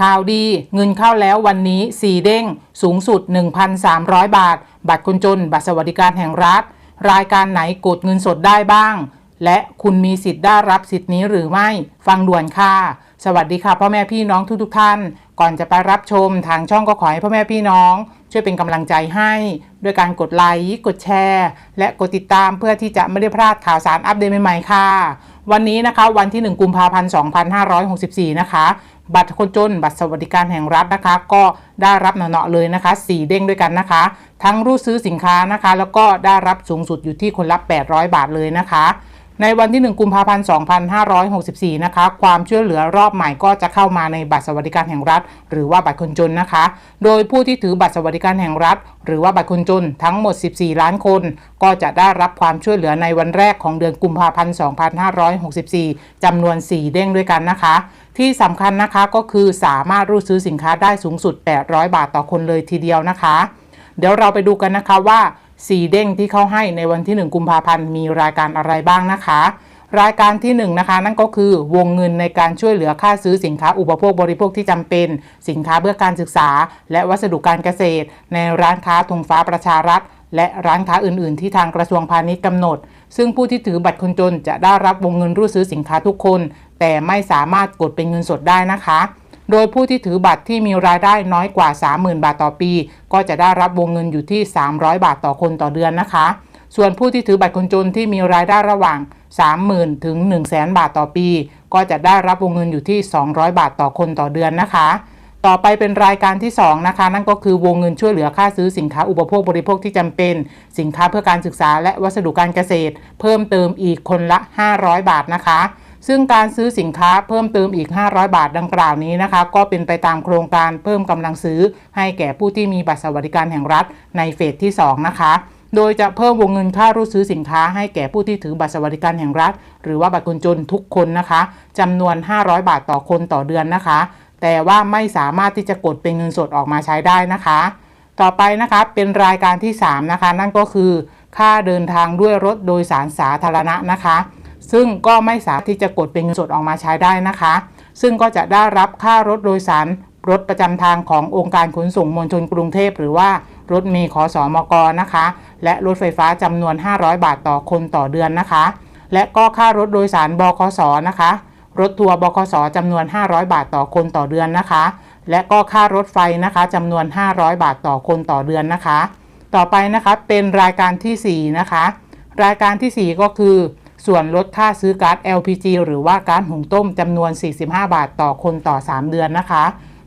ข่าวดีเงินเข้าแล้ววันนี้ 4 เด้ง สูงสุด 1,300 บาท บัตรคนจน บัตรสวัสดิการแห่งรัฐ รายการไหนกดเงินสดได้บ้าง และคุณมีสิทธิ์ได้รับสิทธิ์นี้หรือไม่ ฟังด่วนค่ะ สวัสดีค่ะพ่อแม่พี่น้องทุกๆทท่าน ก่อนจะไปรับชมทางช่องก็ขอให้พ่อแม่พี่น้อง ช่วยเป็นกำลังใจให้ด้วยการกดไลค์กดแชร์ และกดติดตามเพื่อที่จะไม่ได้พลาดข่าวสารอัปเดตใหม่ๆค่ะ วันนี้นะคะวันที่ 1 กุมภาพันธ์ 2564 นะคะ บัตรคนจน บัตรสวัสดิการแห่งรัฐนะคะ ก็ได้รับเนาะเลยนะคะ 4 เด้งด้วยกันนะคะ ทั้งรูดซื้อสินค้านะคะ แล้วก็ได้รับสูงสุดอยู่ที่คนละ 800 บาทเลยนะคะ ในวันที่ 1 กุมภาพันธ์ 2564 นะคะ ความช่วยเหลือรอบใหม่ก็จะเข้ามาในบัตรสวัสดิการแห่งรัฐ หรือว่าบัตรคนจนนะคะ โดยผู้ที่ถือบัตรสวัสดิการแห่งรัฐ หรือว่าบัตรคนจนทั้งหมด 14 ล้านคน ก็จะได้รับความช่วยเหลือในวันแรกของเดือนกุมภาพันธ์ 2564 จำนวน 4 เด้งด้วยกันนะคะ ที่สำคัญนะคะก็คือสามารถรูดซื้อสินค้าได้สูงสุด 800 บาทต่อคนเลยทีเดียวนะคะ เดี๋ยวเราไปดูกันนะคะว่า 4เด้งที่เขาให้ในวันที่ 1 กุมภาพันธ์มีรายการอะไรบ้างนะคะ รายการที่ 1 นะคะ นั่นก็คือวงเงินในการช่วยเหลือค่าซื้อสินค้าอุปโภคบริโภคที่จำเป็น สินค้าเพื่อการศึกษา และวัสดุการเกษตร ในร้านค้าธงฟ้าประชารัฐ และร้านค้าอื่น ๆ ที่ทางกระทรวงพาณิชย์กำหนด ซึ่งผู้ที่ถือบัตรคนจนจะได้รับวงเงินรูดซื้อสินค้าทุกคน แต่ไม่สามารถกดเป็นเงินสดได้นะคะ โดยผู้ที่ถือบัตรที่มีรายได้น้อยกว่า 30,000 บาทต่อปี ก็จะได้รับวงเงินอยู่ที่ 300 บาทต่อคนต่อเดือนนะคะ ส่วนผู้ที่ถือบัตรคนจนที่มีรายได้ระหว่าง 30,000 ถึง 100,000 บาทต่อปี ก็จะได้รับวงเงินอยู่ที่ 200 บาทต่อคนต่อเดือนนะคะ ต่อไปเป็นรายการที่ 2 นะคะ นั่นก็คือวงเงินช่วยเหลือค่าซื้อสินค้าอุปโภคบริโภคที่จำเป็น สินค้าเพื่อการศึกษาและวัสดุการเกษตร เพิ่มเติมอีกคนละ 500 บาทนะคะ ซึ่งการซื้อสินค้าเพิ่มเติมอีก 500 บาทดังกล่าวนี้นะคะ ก็เป็นไปตามโครงการเพิ่มกำลังซื้อ ให้แก่ผู้ที่มีบัตรสวัสดิการแห่งรัฐในเฟสที่ 2 นะคะ โดยจะเพิ่มวงเงินค่ารูดซื้อสินค้าให้แก่ผู้ที่ถือบัตรสวัสดิการแห่งรัฐ หรือว่าบัตรคนจนทุกคนนะคะจำนวน 500 บาทต่อคนต่อเดือนนะคะ แต่ว่าไม่สามารถที่จะกดเป็นเงินสดออกมาใช้ได้นะคะ ต่อไปนะคะเป็นรายการที่ 3 นะคะ นั่นก็คือ ค่าเดินทางด้วยรถโดยสารสาธารณะนะคะ ซึ่งก็ไม่สามารถที่จะกดเป็นเงินสดออกมาใช้ได้นะคะ ซึ่งก็จะได้รับค่ารถโดยสารรถประจำทางขององค์การขนส่งมวลชนกรุงเทพหรือว่ารถมล์ขอสอมกนะคะ และรถไฟฟ้าจำนวน 500 บาทต่อคนต่อเดือนนะคะ และก็ค่ารถโดยสารบคสนะคะ รถทัวร์บคสจำนวน 500 บาทต่อคนต่อเดือนนะคะ และก็ค่ารถไฟนะคะจำนวน 500 บาทต่อคนต่อเดือนนะคะ ต่อไปนะคะเป็นรายการทีสี่4 นะคะ รายการทีสี่4 ก็คือ ส่วนลดค่าซื้อก๊าซ LPG หรือว่าก๊าซหุงต้มจำนวน 45 บาทต่อคนต่อ 3 เดือนนะคะ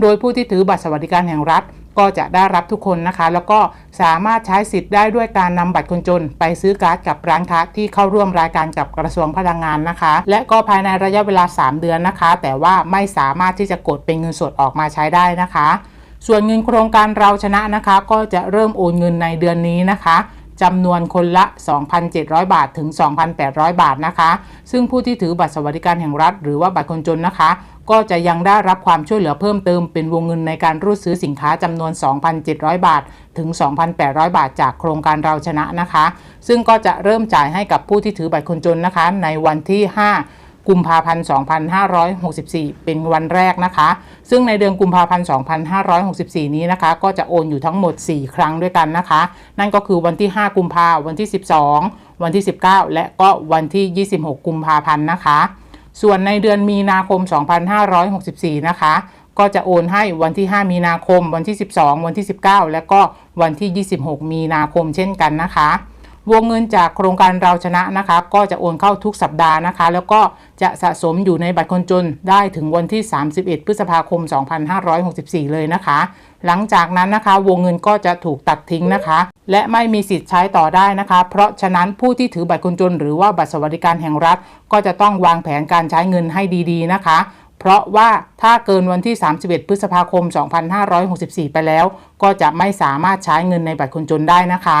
โดยผู้ที่ถือบัตรสวัสดิการแห่งรัฐก็จะได้รับทุกคนนะคะ แล้วก็สามารถใช้สิทธิ์ได้ด้วยการนำบัตรคนจน ไปซื้อก๊าซกับร้านค้าที่เข้าร่วมรายการกับกระทรวงพลังงานนะคะ และก็ภายในระยะเวลา 3 เดือนนะคะ แต่ว่าไม่สามารถที่จะกดเป็นเงินสดออกมาใช้ได้นะคะ ส่วนเงินโครงการเราชนะนะคะ ก็จะเริ่มโอนเงินในเดือนนี้นะคะ จำนวนคนละ 2,700 บาทถึง 2,800 บาทนะคะ ซึ่งผู้ที่ถือบัตรสวัสดิการแห่งรัฐ หรือว่าบัตรคนจนนะคะ ก็จะยังได้รับความช่วยเหลือเพิ่มเติมเป็นวงเงินในการรูดซื้อสินค้าจำนวน 2,700 บาท ถึง 2,800 บาท จากโครงการเราชนะนะคะ ซึ่งก็จะเริ่มจ่ายให้กับผู้ที่ถือบัตรคนจนนะคะ ในวันที่ 5 กุมภาพันธ์ 2564 เป็นวันแรกนะคะ ซึ่งในเดือนกุมภาพันธ์ 2564 นี้นะคะ ก็จะโอนอยู่ทั้งหมด 4 ครั้งด้วยกันนะคะ นั่นก็คือวันที่ 5 กุมภาวันที่ 12 วันที่ 19 และก็วันที่ 26 กุมภาพันธ์นะคะ ส่วนในเดือนมีนาคม 2564 นะคะ ก็จะโอนให้วันที่ 5 มีนาคม วันที่ 12 วันที่ 19 และก็วันที่ 26 มีนาคมเช่นกันนะคะ วงเงินจากโครงการเราชนะนะคะ ก็จะโอนเข้าทุกสัปดาห์นะคะ แล้วก็จะสะสมอยู่ในบัตรคนจนได้ถึงวันที่ 31 พฤษภาคม 2564 เลยนะคะ หลังจากนั้นนะคะ วงเงินก็จะถูกตัดทิ้งนะคะ และไม่มีสิทธิ์ใช้ต่อได้นะคะ เพราะฉะนั้นผู้ที่ถือบัตรคนจน หรือว่าบัตรสวัสดิการแห่งรัฐ ก็จะต้องวางแผนการใช้เงินให้ดีๆนะคะเพราะว่าถ้าเกินวันที่ 31 พฤษภาคม 2564 ไปแล้ว ก็จะไม่สามารถใช้เงินในบัตรคนจนได้นะคะ